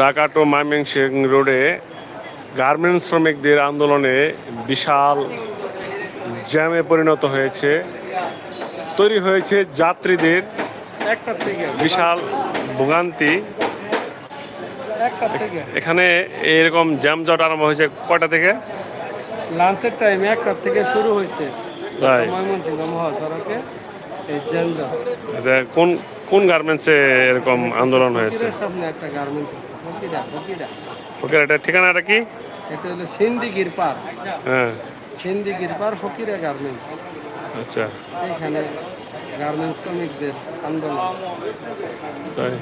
Dhaka two Mymensingh রোডে garments শ্রমিকদের আন্দোলনে বিশাল জ্যামে পরিণত হয়েছে। তৈরি হয়েছে যাত্রীদের বিশাল ভোগান্তি। এখানে এরকম জ্যাম জট আরম্ভ হয়েছে কয়টা থেকে? লাঞ্চের টাইমে একটা থেকে শুরু হয়েছে। তাই। ময়মনসিংহ মহাসড়কে এই জেন্ডা কোন কোন গার্মেন্টসে এরকম আন্দোলন হয়েছে? সামনে একটা গার্মেন্টস আছে। ফকিরা এটা ঠিকানাটা কি? এটা হলো সিন্দিগির পার হ্যাঁ। সিন্দিগির পার ফকিরা গার্মেন্টস আচ্ছা। এখানে গার্মেন্টস শ্রমিকদের আন্দোলন। তাই।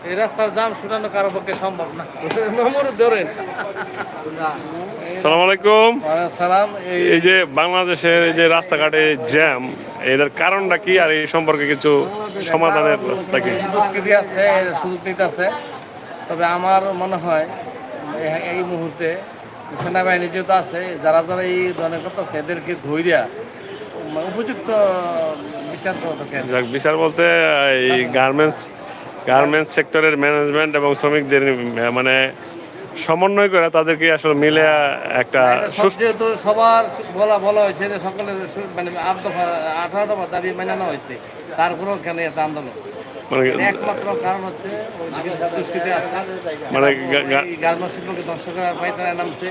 এই রাস্তার জাম শুটানো কারও পক্ষে সম্ভব না। নম্বর ধরেন। সালাম আলাইকুম। সালাম। এই যে বাংলাদেশের এই যে রাস্তাঘাটে জ্যাম এটার কারণটা কি আর এই সম্পর্কে কিছু সমাধানের রাস্তা কি? দুষ্কৃতি আছে সুযোগ নিতে আছে। তবে আমার মনে হয় এই- মুহূর্তে সেনাবাহিনী যেহেতু আছে যারা যারা এই ধরনের কথা আছে এদেরকে ধৈর্যা উপযুক্ত বিচার করা বিচার বলতে এই গার্মেন্টস গার্মেন্টস সেক্টরের ম্যানেজমেন্ট এবং শ্রমিকদের মানে সমন্বয় করে তাদেরকে আসলে মিলে একটা যেহেতু সবার বলা বলা হয়েছে যে সকলের মানে আট দফা আঠারো দফা দাবি মেনানো হয়েছে তারপরেও কেন এত আন্দোলন? মানে একমাত্র কারণ হচ্ছে দুষ্কৃতি আছে মানে গার্মেন্টস শিল্পকে ধ্বংস করার পাইতারা নামছে।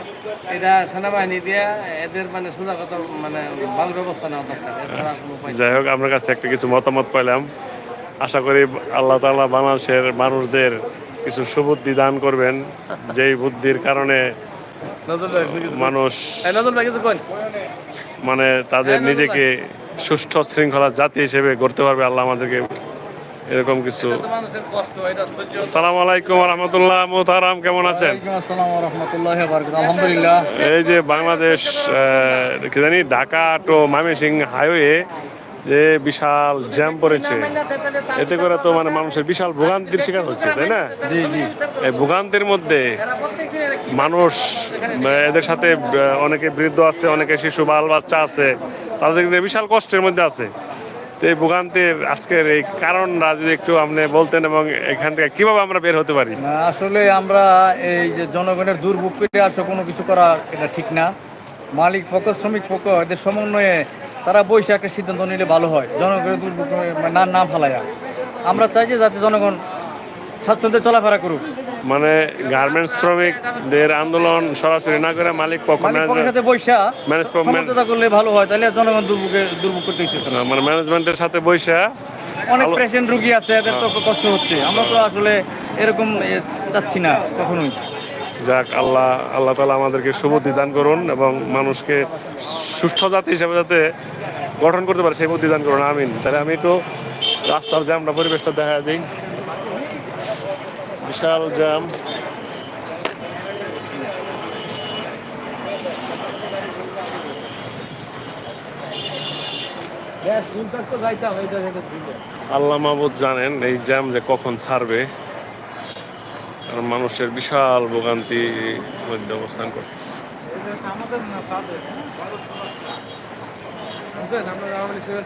এটা সেনাবাহিনী দিয়ে এদের মানে সুজাগত মানে ভালো ব্যবস্থা নেওয়া দরকার। যাই হোক আপনার কাছে একটা কিছু মতামত পাইলাম। আশা করি আল্লাহ তাআলা বাংলাদেশের মানুষদের কিছু সুবুদ্ধি দান করবেন। যেই বুদ্ধির কারণে। মানুষ মানে তাদের নিজেকে সুষ্ঠ শৃঙ্খলা জাতি হিসেবে গড়তে পারবে আল্লাহ আমাদেরকে এরকম কিছু সালাম আলাইকুম রহমতুল্লাহ মোতারাম কেমন আছেন? আলহামদুলিল্লাহ। এই যে বাংলাদেশ কি জানি ঢাকা টু ময়মনসিং হাইওয়ে যে বিশাল জ্যাম পড়েছে এতে করে তো মানে মানুষের বিশাল ভোগান্তির শিকার হচ্ছে তাই না? জি জি। এই ভোগান্তির মধ্যে মানুষ এদের সাথে অনেকে বৃদ্ধ আছে অনেকে শিশু বাল বাচ্চা আছে তাদের কিন্তু বিশাল কষ্টের মধ্যে আছে। তো এই ভোগান্তির আজকের এই কারণটা যদি একটু আপনি বলতেন এবং এখান থেকে কীভাবে আমরা বের হতে পারি? না, আসলে আমরা এই যে জনগণের দুর্ভোগ পেটে আসে কোনো কিছু করা এটা ঠিক না। মালিক পক্ষ শ্রমিক পক্ষ এদের সমন্বয়ে তারা বসে একটা সিদ্ধান্ত নিলে ভালো হয় জনগণের মানে না না ফালায়া। আমরা চাই যে যাতে জনগণ স্বাচ্ছন্দ্যে চলাফেরা করুক। মানে গার্মেন্টস শ্রমিকদের আন্দোলন সরাসরি না করে মালিক পক্ষ সাথে বৈশা সমঝোতা করলে ভালো হয় তাহলে জনগণ দুর্ভোগে দুর্ভোগ করতে ইচ্ছে না মানে ম্যানেজমেন্টের সাথে বৈশা অনেক পেশেন্ট রুগী আছে এদের তো কষ্ট হচ্ছে। আমরা তো আসলে এরকম চাচ্ছি না কখনোই। যাক আল্লাহ আল্লাহ তালা আমাদেরকে সুবুদ্ধি দান করুন এবং মানুষকে সুস্থ জাতি হিসেবে যাতে গঠন করতে পারে সেই বুদ্ধি দান করুন আমিন। তাহলে আমি একটু রাস্তার জ্যামটা পরিবেশটা দেখা দিই। বিশাল জ্যাম। আল্লাহ মাহবুদ জানেন এই জ্যাম যে কখন ছাড়বে। কারণ মানুষের বিশাল ভোগান্তি মধ্যে অবস্থান করতেছে। বুঝলেন আমরা আওয়ামী লীগ সরকার